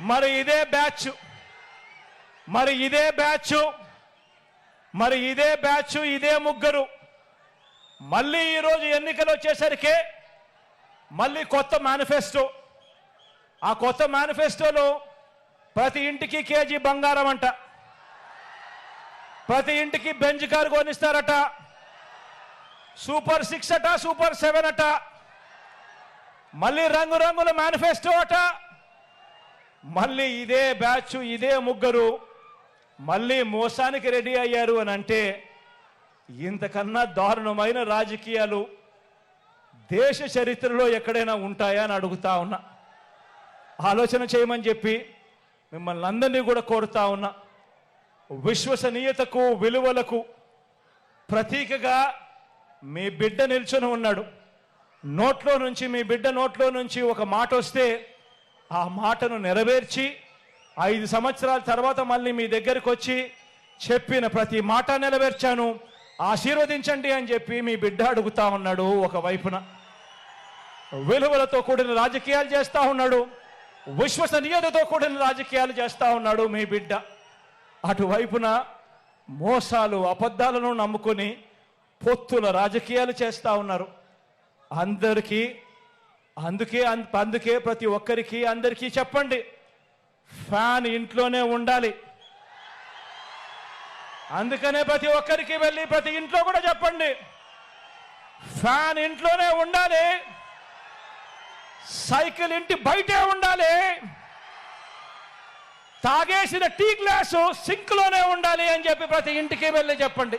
మరి ఇదే బ్యాచ్. మరి ఇదే బ్యాచ్. మరి ఇదే బ్యాచ్ ఇదే ముగ్గురు. మళ్ళీ ఈరోజు ఎన్నికలు వచ్చేసరికి మళ్ళీ కొత్త మేనిఫెస్టో. ఆ కొత్త మేనిఫెస్టోలో ప్రతి ఇంటికి కేజీ బంగారం అంట. ప్రతి ఇంటికి బెంజ్ కారు కొనిస్తారట. సూపర్ సిక్స్ అట సూపర్ సెవెన్ అట. మళ్ళీ రంగురంగుల మేనిఫెస్టో అట. మళ్ళీ ఇదే బ్యాచ్ ఇదే ముగ్గురు మళ్ళీ మోసానికి రెడీ అయ్యారు అని అంటే ఇంతకన్నా దారుణమైన రాజకీయాలు దేశ చరిత్రలో ఎక్కడైనా ఉంటాయా అని అడుగుతా ఉన్నా. ఆలోచన చేయమని చెప్పి మిమ్మల్ని అందరినీ కూడా కోరుతా ఉన్నా. విశ్వసనీయతకు విలువలకు ప్రతీకగా మీ బిడ్డ నిల్చొని ఉన్నాడు. నోట్లో నుంచి మీ బిడ్డ నోట్లో నుంచి ఒక మాట వస్తే ఆ మాటను నెరవేర్చి ఐదు సంవత్సరాల తర్వాత మళ్ళీ మీ దగ్గరికి వచ్చి చెప్పిన ప్రతి మాట నెరవేర్చాను. ఆశీర్వదించండి అని చెప్పి మీ బిడ్డ అడుగుతా ఉన్నాడు ఒక వైపున. విలువలతో కూడిన రాజకీయాలు చేస్తూ ఉన్నాడు. విశ్వసనీయతతో కూడిన రాజకీయాలు చేస్తూ ఉన్నాడు మీ బిడ్డ. అటువైపున మోసాలు అబద్ధాలను నమ్ముకొని పొత్తుల రాజకీయాలు చేస్తూ ఉన్నారు. అందరికీ అందుకే అం- అందుకే ప్రతి ఒక్కరికి అందరికీ చెప్పండి. ఫ్యాన్ ఇంట్లోనే ఉండాలి. అందుకనే ప్రతి ఒక్కరికి వెళ్ళి ప్రతి ఇంట్లో కూడా చెప్పండి. ఫ్యాన్ ఇంట్లోనే ఉండాలి. సైకిల్ ఇంటి బయటే ఉండాలి. తాగేసిన టీ గ్లాసు సింక్లోనే ఉండాలి అని చెప్పి ప్రతి ఇంటికి వెళ్ళి చెప్పండి.